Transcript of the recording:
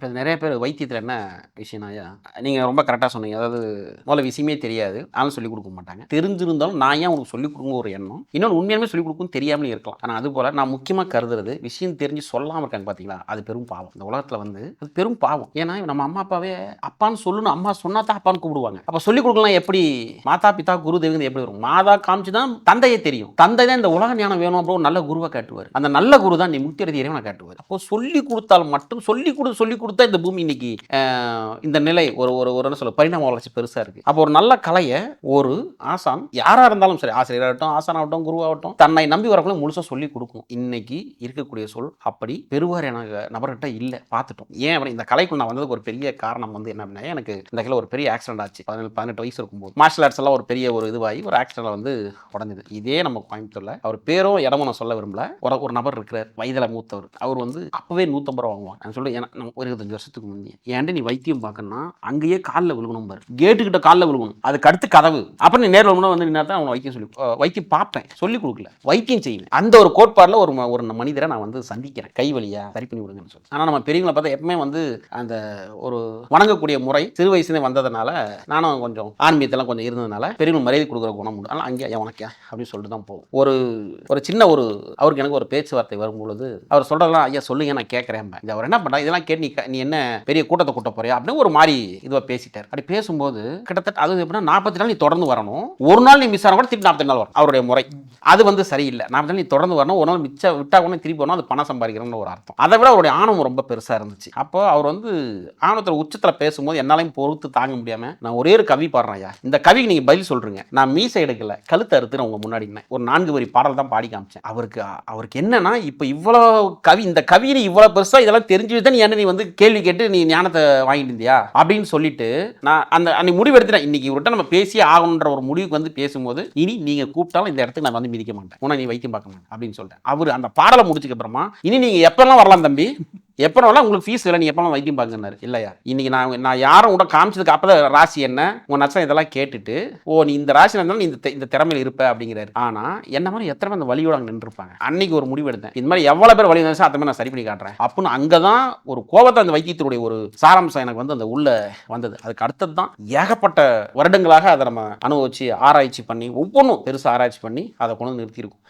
இப்போ நிறைய பேர் வைத்தியத்தில் என்ன விஷயம்னாயா நீங்கள் ரொம்ப கரெக்டாக சொன்னீங்க. அதாவது முதல்ல விஷயமே தெரியாது. ஆனாலும் சொல்லிக் கொடுக்க மாட்டாங்க. தெரிஞ்சிருந்தாலும் நான் ஏன் உங்களுக்கு சொல்லிக் கொடுங்க ஒரு எண்ணம். இன்னொன்று உண்மையாலுமே சொல்லிக் கொடுக்கும் தெரியாமலே இருக்கலாம். ஆனால் அது போல் நான் முக்கியமாக கருதுறது விஷயம் தெரிஞ்சு சொல்லாமல் இருக்காங்க பார்த்தீங்களா அது பெரும் பாவம். இந்த உலகத்தில் வந்து அது பெரும் பாவம். ஏன்னா நம்ம அம்மா அப்பாவே அப்பான்னு சொல்லணும். அம்மா சொன்னா தான் அப்பான்னு கூப்பிடுவாங்க. அப்போ சொல்லிக் கொடுக்கலாம் எப்படி? மாதா பிதா குரு தெய்வம் எப்படி வரும்? மாதா காமிச்சு தான் தந்தையே தெரியும். தந்தை தான் இந்த உலக ஞானம் வேணும் அப்புறம் ஒரு நல்ல குருவை காட்டுவார். அந்த நல்ல குரு தான் நீ முக்தி அடைந்த இறைவனை காட்டுவார். அப்போ சொல்லி கொடுத்தால் மட்டும் சொல்லி கொடு சொல்லி கொடுத்தா இந்த பூமி இன்னைக்கு இந்த நிலை ஒரு ஒரு ஒரு சொல்ல பரிணாம வளர்ச்சி பெருசாக இருக்கு. அப்போ ஒரு நல்ல கலையை ஒரு ஆசான் யாராக இருந்தாலும் சரி ஆசிரியராகட்டும் ஆசானாகட்டும் குருவாகட்டும் தன்னை நம்பி வரக்குள்ள முழுசாக சொல்லி கொடுக்கும். இன்னைக்கு இருக்கக்கூடிய சொல் அப்படி பெருவாரியான நபர்கிட்ட இல்லை பார்த்துட்டோம் ஏன் அப்படி இந்த கலைக்குள் நான் வந்ததுக்கு ஒரு பெரிய காரணம் வந்து என்ன அப்படின்னா எனக்கு இந்த கிலோ ஒரு பெரிய ஆக்சிடென்ட் ஆச்சு. பதினேழு பதினெட்டு வயசு இருக்கும்போது. மார்ஷல் ஆர்ட்ஸ் எல்லாம் ஒரு பெரிய ஒரு இதுவாகி ஒரு ஆக்சிடென்ட் வந்து உடஞ்சது. இதே நம்ம கோயம்புத்தூர்ல அவர் பேரும் இடமும் நான் சொல்ல விரும்பல. ஒரு ஒரு நபர் இருக்கிறார் வயதில் மூத்தவர். அவர் வந்து அப்பவே நூற்றம்பது ரூபா வாங்குவாங்க நான் சொல்ல ஏன்னா நம்ம ஒரு இருபத்தஞ்சு வருஷத்துக்கு முந்தைய ஏன்டா நீ வைத்தியம் பார்க்கணும்னா அங்கேயே காலில் விழுகணும் பாரு. கேட்டு கிட்ட காலில் விழுகணும். அதுக்கு அடுத்து கதவு. அப்புறம் நீ நேரில் வந்து நின்னா தான் அவனை வைத்தியம் சொல்லி வைத்தியம் பார்ப்பேன். சொல்லி கொடுக்கல. வைத்தியம் செய்வேன். அந்த ஒரு கோட்பாடில் ஒரு ம- ஒரு மனிதரை நான் வந்து சந்திக்கிறேன். கை வழியா சரி பண்ணி விடுங்கன்னு சொல்லி. ஆனால் நம்ம பெரியவங்களை பார்த்தா எப்பவுமே வந்து அந்த ஒரு வணங்கக்கூடிய முறை சிறு வயசுலேயே வந்ததுனால நானும் கொஞ்சம் ஆன்மீகத்தெல்லாம் கொஞ்சம் இருந்ததுனால பெரியவங்க மரியாதை கொடுக்குற குணம் உண்டு. ஆனால் அங்கே உனக்கே உனக்கு அப்படின்னு சொல்லிட்டு தான் போகும் ஒரு ஒரு சின்ன ஒரு அவருக்கு எனக்கு ஒரு பேச்சுவார்த்தை வரும்பொழுது அவர் சொல்கிறதெல்லாம் ஐயா சொல்லுங்க நான் கேட்குறேன். அவர் என்ன பண்ணுறா இதெல்லாம் கேட்டு நீ நீ என்ன பெரிய கூட்டத்தை கூட்ட போறியா? அப்படின்னு ஒரு மாதிரி இதுவாக பேசிட்டார். அப்படி பேசும்போது கிட்டத்தட்ட அது எப்படின்னா நாற்பத்தி நாள் நீ தொடர்ந்து வரணும். ஒரு நாள் நீ மிஸ் ஆனால் கூட திருப்பி நாற்பத்தி நாள் வரும் அவருடைய முறை. அது வந்து சரியில்லை. நாற்பத்தி நாள் நீ தொடர்ந்து வரணும். ஒரு நாள் மிச்சம் விட்டா கூட திருப்பி வரணும் அது பணம் சம்பாதிக்கிறோம்னு ஒரு அர்த்தம். அதை விட அவருடைய ஆணவம் ரொம்ப பெருசாக இருந்துச்சு. அப்போ அவர் வந்து ஆணவத்தில் உச்சத்தில் பேசும்போது என்னாலையும் பொறுத்து தாங்க முடியாமல் நான் ஒரே ஒரு கவி பாடுறேன் ஐயா. இந்த கவிக்கு நீங்கள் பதில் சொல்கிறீங்க நான் மீசை எடுக்கல. கழுத்து அறுத்துறேன் உங்க முன்னாடி ஒரு நான்கு வரி பாடல் தான் பாடி காமிச்சேன். அவருக்கு அவருக்கு என்னன்னா இப்போ இவ்வளோ கவி இந்த கவியை இவ்வளோ பெருசாக இதெல்லாம் தெரிஞ்சு தான் நீ என்ன நீ வந்து கேள்வி கேட்டு நீ ஞானத்தை வாங்கிட்டு இருந்தியா? அப்படின்னு சொல்லிட்டு நான் அந்த அன்னைக்கு முடிவு எடுத்துட்டேன் இன்னைக்கு இவர்கிட்ட நம்ம பேசியே ஆகணுன்ற ஒரு முடிவுக்கு வந்து பேசும்போது இனி நீங்க கூப்பிட்டாலும் இந்த இடத்துக்கு நான் வந்து மிதிக்க மாட்டேன். உன்னை நீ வைக்க பார்க்க மாட்டேன் அப்படின்னு சொல்லிட்டேன். அவர் அந்த பாடலை முடிச்சுக்க அப்புறமா இனி நீங்க எப்பெல்லாம் வரலாம் தம்பி? எப்போ வேணாலும் உங்களுக்கு ஃபீஸ் இல்லை நீ எப்போ வைத்தியம் பார்க்கனாரு இல்லையா? இன்னைக்கு நான் நான் யாரும் கூட காமிச்சதுக்கு அப்பதான் ராசி என்ன? உன் நட்சம் இதெல்லாம் கேட்டுட்டு ஓ நீ இந்த ராசி இருந்தாலும் நீ இந்த இந்த திறமையில் இருப்ப அப்படிங்கிறாரு. ஆனால் என்ன மாதிரி எத்தனை பேர் அந்த வழியோட அங்கே நின்றுருப்பாங்க? அன்னைக்கு ஒரு முடிவு எடுத்தேன். இந்த மாதிரி எவ்வளோ பேர் வழி இருந்தாலும் அந்த மாதிரி நான் சரி பண்ணி காட்டுறேன். அப்படின்னு அங்கதான் ஒரு கோபத்தை அந்த வைத்தியத்தினுடைய ஒரு சாராம்சம் எனக்கு வந்து அந்த உள்ள வந்தது. அதுக்கு அடுத்தது தான் ஏகப்பட்ட வருடங்களாக அதை நம்ம அனுபவிச்சு ஆராய்ச்சி பண்ணி ஒவ்வொன்றும் பெருசாக ஆராய்ச்சி பண்ணி அதை கொண்டு நிறுத்தியிருக்கோம்.